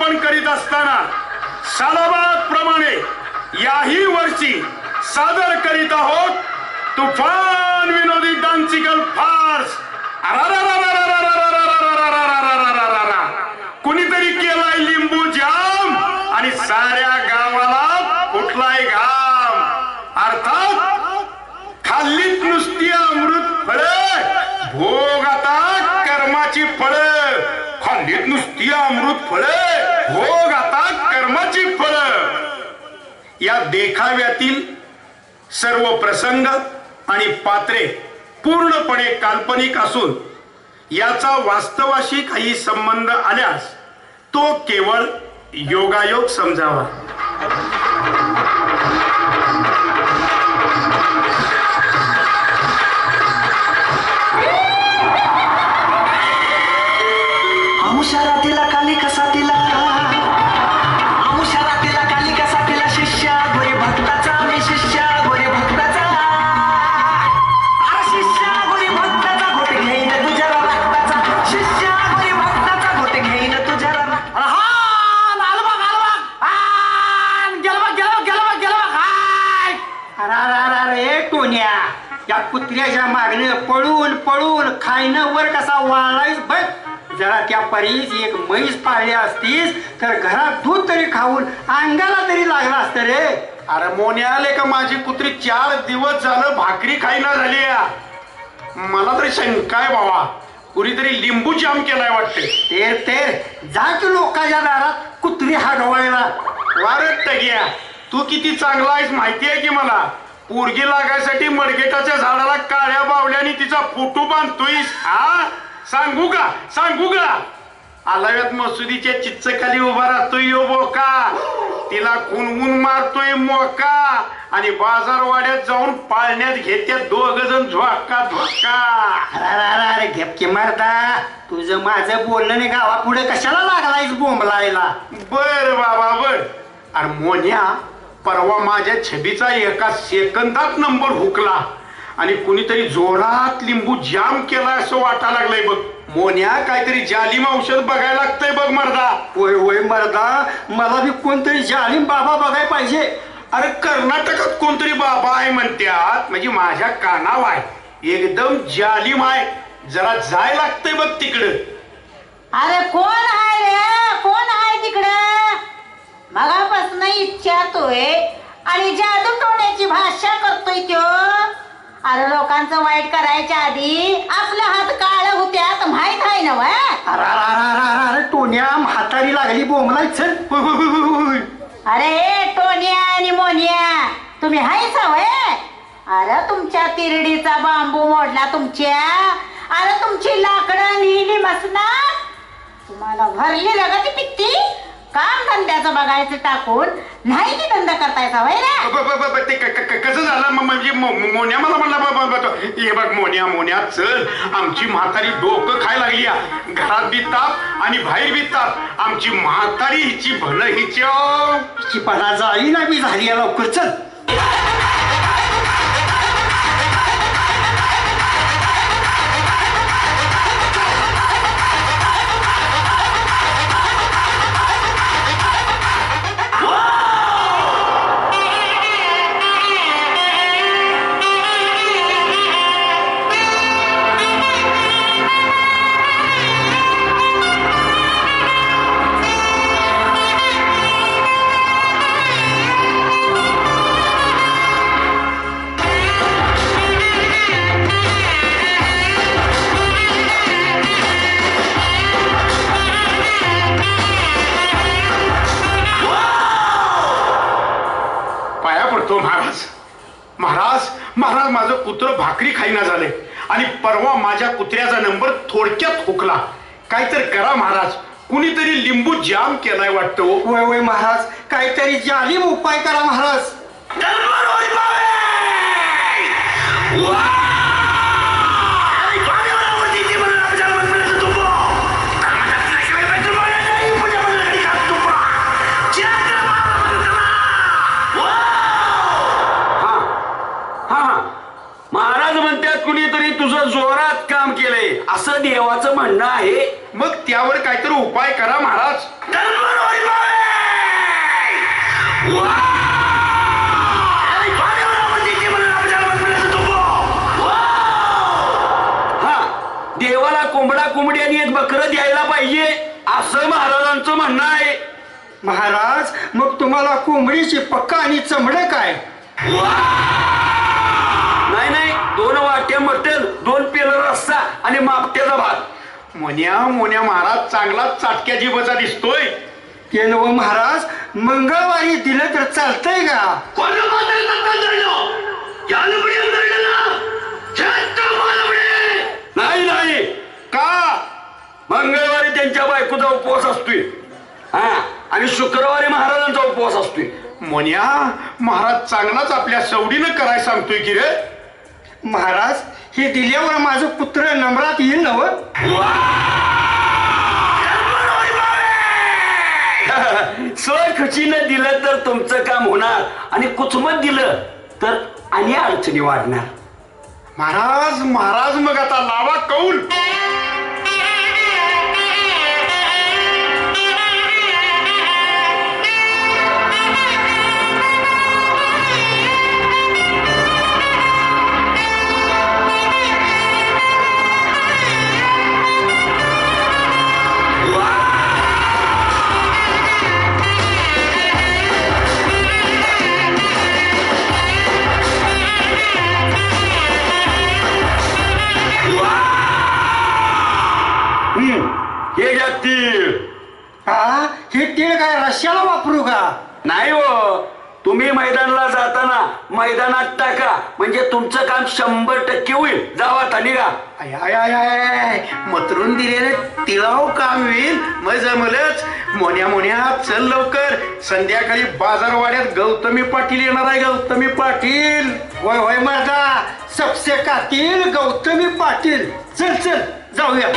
पदार्पण करीत असताना सालाबाद प्रमाणे याही वर्षी सादर करीत आहोत तुफान विनोदी डान्सिकल फार्स. कुणीतरी केलाय लिंबू जाम आणि साऱ्या गावाला कुठलाय घाम अर्थात खाल्लीत नुसती अमृत फळ भोग आता कर्माची फळ खाल्लीत नुसती अमृत फळ भोग आता कर्माची फळ. या देखाव्यातील सर्व प्रसंग आणि पात्रे पूर्णपणे काल्पनिक असून याचा वास्तवाशी काही संबंध आल्यास तो केवळ योगायोग समजावा. कुत्र्याच्या मागणे पळून पळून खायनं वर कसा वाळलायस बघ. जरा त्या परीस एक म्हैस पाळली असतीस तर घरात दूध तरी खाऊन अंगाला तरी लागला असतं रे. अरे मोने आले का माझी कुत्री? चार दिवस झालं भाकरी खाईना झाली या. मला तरी शंका आहे बाबा. कुणीतरी लिंबू जाम केलाय वाटते. ते ते जा की लोकांच्या दारात कुत्री हागवायला वारट टग्या तू किती चांगला आहेस माहिती आहे की मला? पोरगी लागायसाठी मडगेटाच्या झाडाला काळ्या बावल्याने तिचा फोटो बांधतोयस हा? सांगू का? सांगू का? आलाव्यात मसुदीच्या चिच्चखाली उभा राहतोय यो बोका. तिला खुनवून मारतोय मोका. आणि बाजारवाड्यात जाऊन पाळण्यात घेत्यात दोघ जण झोका अरे घेपके मारता. तुझं माझं बोलणं नाही गावा पुढे कशाला लागलायस बोंबलायला? बर बाबा बर. अरे मोन्या परवा माझ्या छबीचा एका सेकंदात नंबर हुकला. आणि कुणीतरी जोरात लिंबू जाम केला असं वाटा लागलंय बघ. मोन्या काहीतरी जालिम औषध बघायला लागतंय बघ मर्दा. होय होय मर्दा मला बी कोणतरी जालिम बाबा बघाय पाहिजे. अरे कर्नाटकात कोणतरी बाबा आहे म्हणत्यात म्हणजे माझ्या कानाव आहे. एकदम जालिम आहे. जरा जाय लागतंय बघ तिकडं. अरे कोण आहे रे? कोण आहे तिकडं? मगापासून इच्छातोय आणि जादू टोण्याची भाषा करतोय त्यो अरे लोकांचं वाईट करायच्या आधी आपला हात काळ होत्यात माहीत आहे ना अरे टोन्या म्हातारी लागली होय. अरे टोनिया आणि मोनिया तुम्ही हाय वय? अरे तुमच्या तिरडीचा बांबू मोडला तुमच्या. अरे तुमची लाकडं नेली मसनात. तुम्हाला भरली रगती पित्ती काम धंद्याचं बघायचं टाकून नाही की धंदा करतायचा वय रे? ब- ब- ब- ब- ते क- क- क- कसं झालं? म- म्हणजे मो- मो- मोन्या मला म्हणला ब- ब- ब- तो, हे बघ मोन्या मोन्या चल. आमची म्हातारी डोकं खायला लागली घरात बी ताप आणि बाहेर बी ताप. आमची म्हातारी हिची भलं हिची हिची पणाचा जाई ना मी झाली या लवकर. चल. महाराज माझं कुत्र भाकरी खाईना झालंय आणि परवा माझ्या कुत्र्याचा नंबर थोडक्यात हुकला. काहीतरी करा महाराज. कुणीतरी लिंबू जाम केलाय वाटतं हो. होय होय महाराज काहीतरी जालिम उपाय करा महाराज. तुझं जोरात काम केलंय. असं देवाचं म्हणणं आहे. मग त्यावर काहीतरी उपाय करा महाराज. हा देवाला कोंबडा कोंबडी आणि एक बकरं द्यायला पाहिजे असं महाराजांचं म्हणणं आहे. महाराज मग तुम्हाला कोंबडीची पक्का आणि चमडं काय? नाही नाही दोन वाटे मटण दोन पेलं रस्सा आणि मापट्याचा भात. मोन्या मोन्या महाराज चांगला चाटक्या जीवाचा दिसतोय. ते नव महाराज मंगळवारी दिलं तर चालतंय का? नाही नाही. का? मंगळवारी त्यांच्या बायकोचा उपवास असतोय. हा? आणि शुक्रवारी महाराजांचा उपवास असतोय. मोन्या महाराज चांगलाच आपल्या सवडीनं कराय सांगतोय की रे. महाराज हे दिल्यावर माझं पुत्र नम्रात येईल नव सोय खुशीनं दिलं तर तुमचं काम होणार आणि कुचमत दिलं तर आणि अडचणी वाढणार. महाराज महाराज मग आता लावा कौल. मैदानात टाका. म्हणजे तुमचं काम शंभर टक्के होईल. जावा आता निघा. आय आय आय आय मतरून दिलेले तिळाव काम होईल. मग जमलंच. मोन्या मोन्या चल लवकर. संध्याकाळी बाजारवाड्यात गौतमी पाटील येणार आहे गौतमी पाटील. होय होय माझा सबसे कातील गौतमी पाटील. चल चल जाऊया.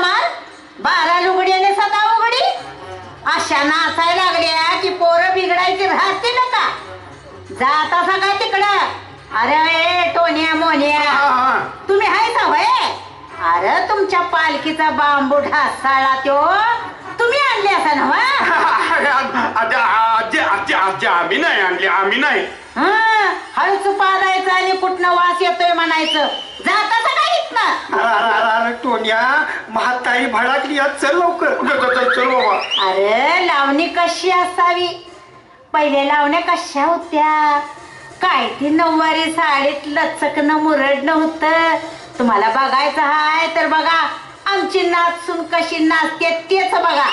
मार? बारा लुगडीने सदा उघडी? अशा नाचायला लागल्या की पोरं बिघडायची राहतील का जाता सगळं तिकडं. अरे टोनिया मोनिया तुम्ही हाय? का वय अरे तुमच्या पालखीचा बांबू ढासाळा त्यो. तुम्ही आणले असा ना आजी आजी आजी आजी आम्ही नाही आणली आम्ही नाही. हळूच पाडायचं आणि कुठनं वास येतोय म्हणायचं. जाता अरे टोन्या म्हातारी भडाकली आज चल लवकर. चल बाबा. अरे लावणी कशी असावी? पहिले लावण्या कशा होत्या? काय ती नऊवारी साडीत लचकणं मुरडणं होतं? तुम्हाला बघायचं हाय तर बघा. ची नाच सुन कशी नाचते तेच बघा.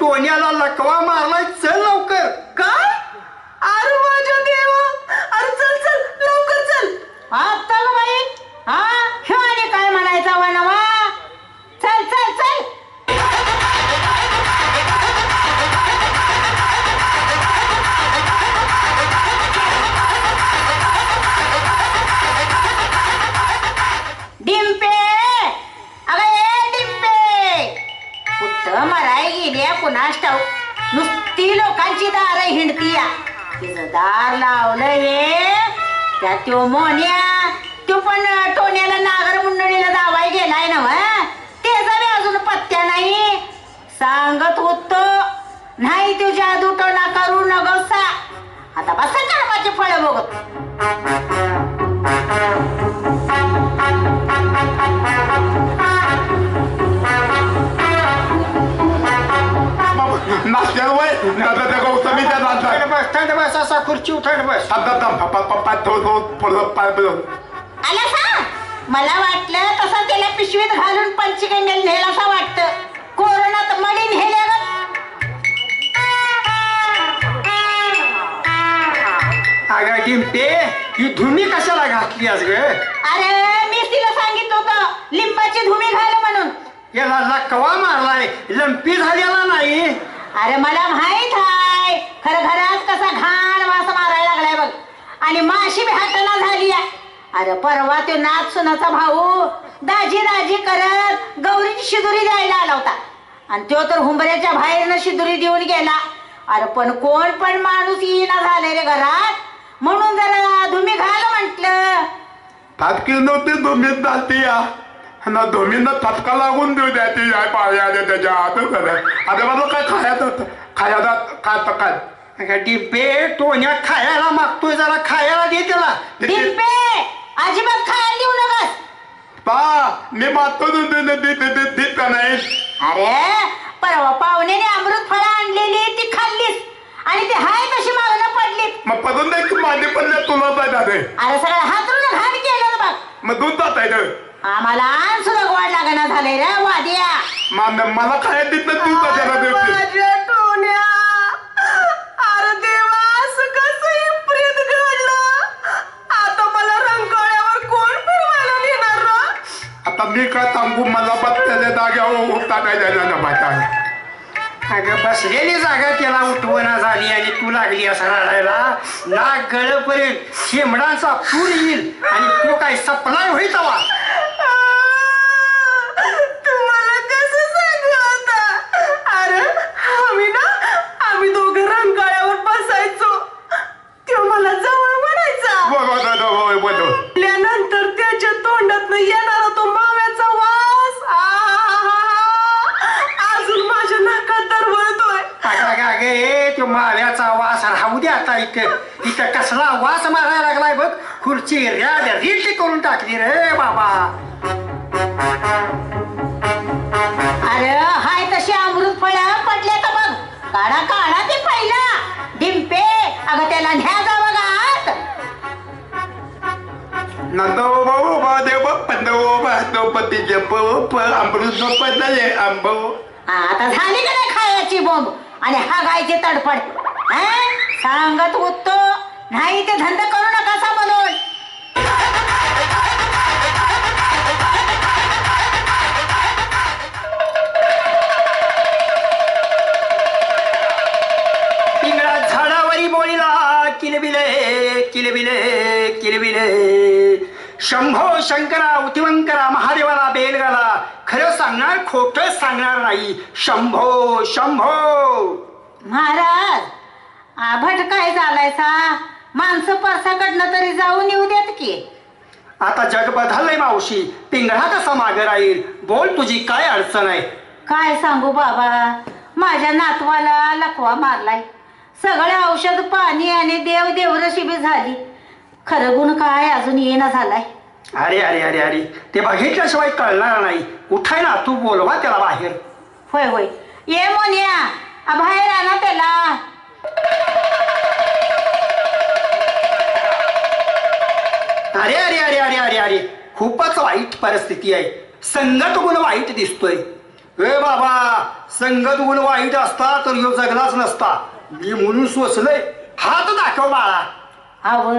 टोण्याला लकवा मारला मोन्या तू पण टोण्याला नागर मुंडणीला दावाय गेलाय ना त्याचा बी अजून पत्त्या नाही. सांगत होतो नाही तू जादू टोना करू नगोसा. आता बसा कामाची फळं बघत. थंड बस असा खुर्ची थंड बस आला सा? मला वाटलं तसं त्याला पिशवीत घालून पंचगंगेला नेला असं वाटतं. कोरोनात मडी नेल्या अगं डिंपे ही धुमी कशाला घातली आज ग? अरे मी तिला सांगितलं होतं लिंबाची धुमी घाल म्हणून. याला लकवा मारलाय. लंपी झालेला नाही. अरे मला माहीत आहे खरं घरात कसा घाण वास मारायला लागलाय बघ. आणि माशी बी हाताना झाली आहे. अरे परवा तो नाथ सुनाचा भाऊ दाजी दाजी करत गौरीची शिदुरी द्यायला आला होता. आणि तो तर हुंबऱ्याच्या बाहेरनं शिदुरी देऊन गेला. अरे पण कोण पण माणूस येईना झाले रे घरात. म्हणून जरा धुमी घाल म्हंटल. तातकी नव्हती धुमीत जाते या. ना धुमीनं तटका लागून देऊ द्या ती या पाया दे त्याच्या हात खरं आता मला काय खायचं होतं? खायला काय काय? डिंपे टोण्या खायला मागतोय जरा खायला दे त्याला. डिंपे अजिबात खायला देऊ नकस. पा मी मागतो का नाही अरे परवा पाहुण्याने अमृत फळं आणलेली ती खाल्लीस. आणि ती हाय तशी मागणं पडली मग पदून नाही माझे पडले तुला आहे. अरे सगळं हातरून घाण केलं बघ. मग दूध जात आहे आम्हाला सुद्धा गोड लागणं झालंय रे वादिया. मला काय तिथं तू कशाला देते. माझ्या टोन्या अरे देवा असं कसं विपरीत घडलं? आता मला रंकाळ्यावर कोण फिरवायला नेणार ना आता मी काय सांगू मला बत्त्याच्या जाग्यावर उठता नाही जायला अगं बसलेली जागा त्याला उठवणा झाली आणि तू लागली असं रडायला. नाक गळपर्यंत शेंबडांचा पूर येईल आणि तो काय सप्लाय होईल तवा तुम्हाला कसं सांगू आता अरे आम्ही ना आम्ही दोघं रंकाळ्यावर बसायचो तो मला जवळ म्हणायचा त्यानंतर त्याच्या तोंडात येणारा तो माव्याचा वास आहाहाहा. अजून माझ्या नाकात दरवळतोय अगं अगं अगं ए तो माव्याचा वास आता इथं इथं कसला वास मारायला लागलाय बघ. खुर्ची रॅड रीट करून टाकली रे बाबा. अरे हाय तशी अमृत फळं पडले तर बघ? काढा काढा ते पहिला. डिंपे अगं त्याला न्या जावं का आत. नंदो बाबा देव पंदो बापती जप अमृत पडले आंब आता झाली का नाही खायची बोंब? आणि हा गायची तडफड हं? सांगत होतो नाही ते धंदा करू नका सा म्हणून पिंगळा झाडावरी बोलिला किलबिले किलबिले किलबिले. शंभो शंकरा उतिवंकरा महादेवाला बेलगाला. खरं सांगणार खोटं सांगणार नाही. शंभो शंभो. महाराज आभट काय झालाय सा माणसं परसाकडनं तरी जाऊन येऊ देत की. आता जग बदललंय मावशी. पिंगळा कसा मागे राहील? बोल तुझी काय अडचण आहे? काय सांगू बाबा? माझ्या नातवाला लकवा मारलाय. सगळे औषध पाणी आणि देव देवरशी बी झाली. खरं गुण काय अजून येणं झालाय? अरे अरे अरे अरे. ते बघितल्याशिवाय कळणार नाही. उठाय ना तू बोलवा त्याला बाहेर. होय होय. ये मोन्या आ, बाहेर आणा त्याला. अरे अरे अरे अरे अरे अरे. खूपच वाईट परिस्थिती आहे. संगत गुण वाईट दिसतोय. ए बाबा संगत गुण वाईट असता तर ह्यो जगलाच नसता. मी म्हणून सोचलंय हात दाखव बाळा. अव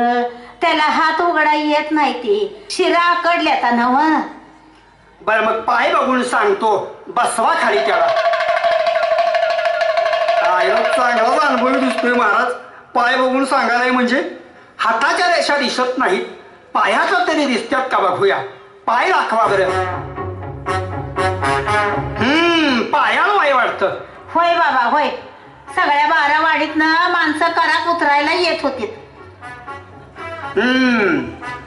त्याला हात उघडा येत नाही ती. शिरा आकडल्याता नव बरं मग पाय बघून सांगतो. बसवा खाली त्याला. आईला चांगलाच अनुभवी दिसतोय महाराज. पाय बघून सांगायलाय म्हणजे हाताच्या रेषा दिसत नाहीत. पायाचं तरी दिसतात का बघूया? पाय दाखवा बरं. हम्म पायाला वाई वाटतं. होय बाबा होय. सगळ्या बारा वाडीतनं माणसं करात उतरायला येत होती हम्म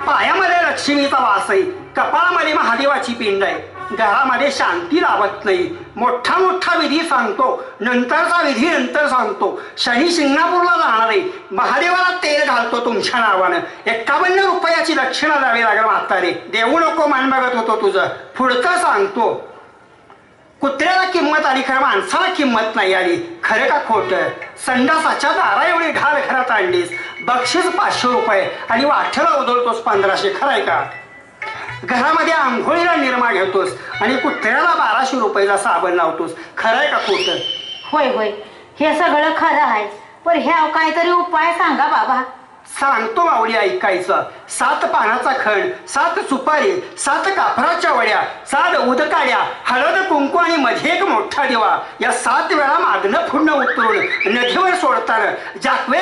पायामध्ये लक्ष्मीचा वास आहे कपाळामध्ये महादेवाची पिंड आहे. घरामध्ये शांती लाभत नाही. मोठा मोठा विधी सांगतो. नंतरचा विधी नंतर सांगतो. शनी शिंगणापूरला जाणार महादेवाला तेल घालतो तुमच्या नावानं. एक्कावन्न रुपयाची दक्षिणा द्यावी लागेल म्हातारे. देऊ नको मान बघत होतो तुझं. पुढचं सांगतो. कुत्र्याला किंमत आली खरं माणसाला किंमत नाही आली. खरं का खोटं? संडासाच्या दारा एवढी ढाल घरात आणलीस. बक्षीस पाचशे रुपये आणि वाठ्याला उधळतोस पंधराशे. खरंय का? घरामध्ये आंघोळीला निरमा घेतोस आणि कुत्र्याला बाराशे रुपयाचा साबण लावतोस. खरंय का खोटं? होय होय. हे सगळं खरं आहे. पण ह्या काहीतरी उपाय सांगा बाबा. सांगतो माऊली ऐकायचं. सात पानाचा खण सात सुपारी सात कापराच्या वड्या सात उदकाड्या हळद कुंकू आणि मध्ये एक मोठा दिवा. या सात वेळा मागणं फुडणं उतरून नदीवर सोडताना फुडा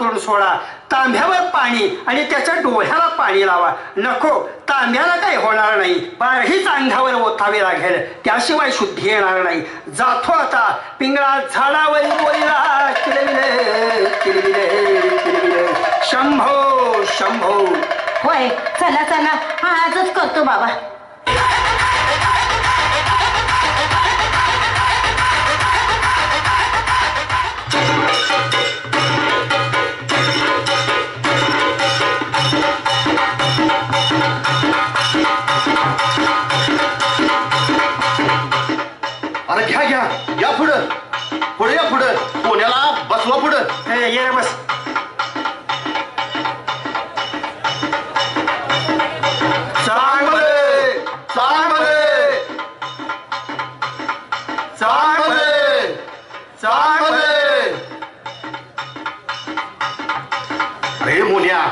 करून सोडा. तांब्यावर पाणी आणि त्याच्या डोळ्याला पाणी लावा. नको तांब्याला काही होणार नाही. बारहीच अंगावर ओतावे लागेल. त्याशिवाय शुद्धी येणार नाही. जातो आता. पिंगळा झाडावर बोलला किलबिले किलबिले किलबिले. शंभो शंभो. होय चला चला. आजच करतो बाबा. अरे घ्या घ्या. या पुढं. पुढे या पुढं. कोण्याला बसवा पुढं. ए, ये रे बस. चांगले चांगले चांगले चांगले अरे मोन्या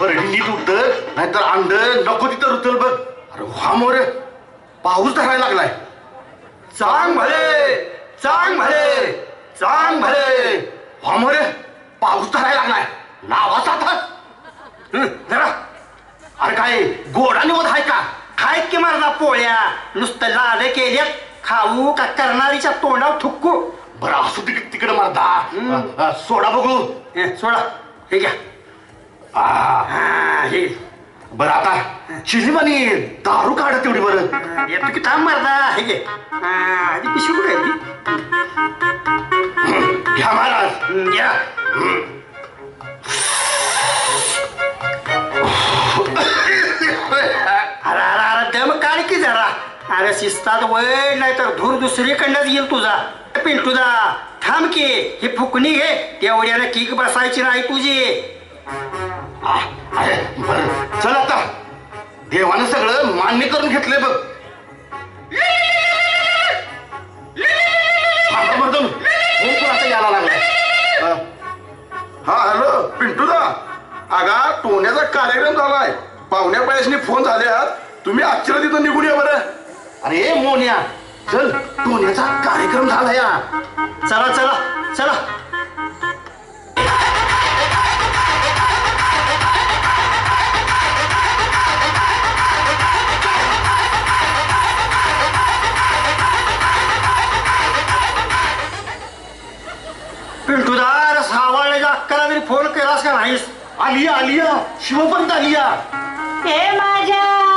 बरं नीट उतर नाहीतर अंड नको तिथं रुतल बघ. अरे हा मोर पाऊस धरायला लागलाय. चांग भले चांग भले चांग भले हा मोर पाऊस धरायला लागलाय. नावाचा हं, जरा. अरे काय गोडा निवत आहे का? खाय की मारला पोळ्या? नुसतं लाले केल्यात. खाऊ का करणारीच्या तोंडावर थुक्कू बरं असू तिकडे तिकडे मारता सोडा बघू. हे, सोडा. हे घ्या. आ, हा, हे. बरं आता चिलीमानी दारू काढा तेवढी बरं. येतो की थांब मारदा. हे घे. आधी पिशवी कुठे आहे? ती? घ्या महाराज. हं, घ्या. अरे अरे अरे दम काढ की जरा. अरे शिस्तात वळ नाही तर धूर दुसरीकडनंच येईल तुझा. पिंटूदा थांब की. ही फुकणी घे. तेवढ्याला किक बसायची नाही तुझी. चल आता. देवानं सगळं मान्य करून घेतलंय बघ. हो, आता यायला लागलाय. हा. हॅलो पिंटू दा अगा टोण्याचा कार्यक्रम झालाय. पाहुण्या पायाशी फोन झाल्यात. तुम्ही आश्चर्य तिथं निघून या बरं. अरे मोन्या. चल टोण्याचा कार्यक्रम झाला या चला चला चला. पिंटूदार सावळ्याच्या अक्काला तरी फोन केलास का नाहीस? आलिया आलिया शिवपंत आलिया. हे माझ्या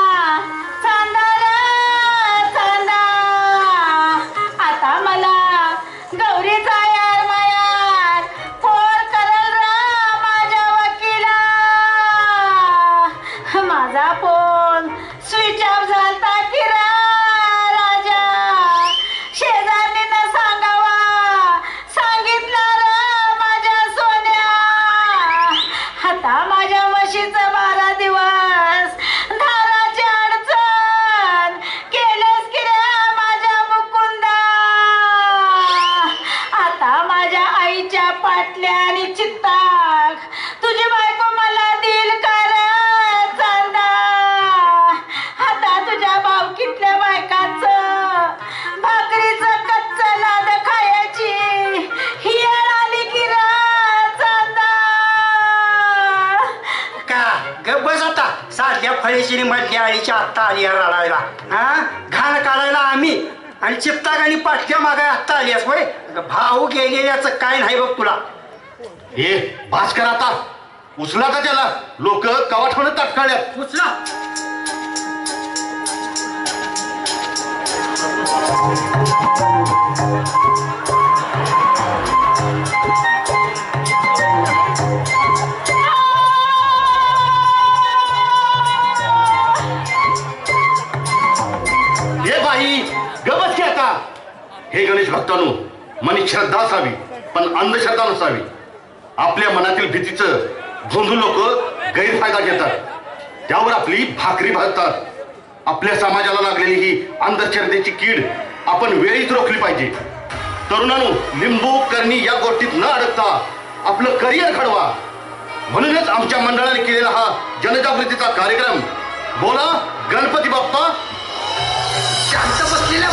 फळेशिरी मधल्या आळीच्या आत्ता आली रडायला. हा? घाण काढायला आम्ही. आणि चित्ताक आणि पाठ्या मागाय आत्ता आली होय? भाऊ गेलेल्याचं काय नाही बघ तुला. हे भास्कर आता. उचला का त्याला? लोक कवाठवण ताटकाळ्यात उचला. हे भक्तांनो मनी श्रद्धा असावी पण अंधश्रद्धा नसावी. आपल्या मनातील भीतीचं झोंधू लोक गैरफायदा घेतात. त्यावर आपली भाकरी भाजतात. आपल्या समाजाला लागलेली ही अंधश्रद्धेची कीड आपण वेळीच रोखली पाहिजे. तरुणांनो लिंबू करणी या गोष्टीत न अडकता आपलं करिअर घडवा. म्हणूनच आमच्या मंडळाने केलेला हा जनजागृतीचा कार्यक्रम. बोला गणपती बाप्पा. शांत बसलेल्या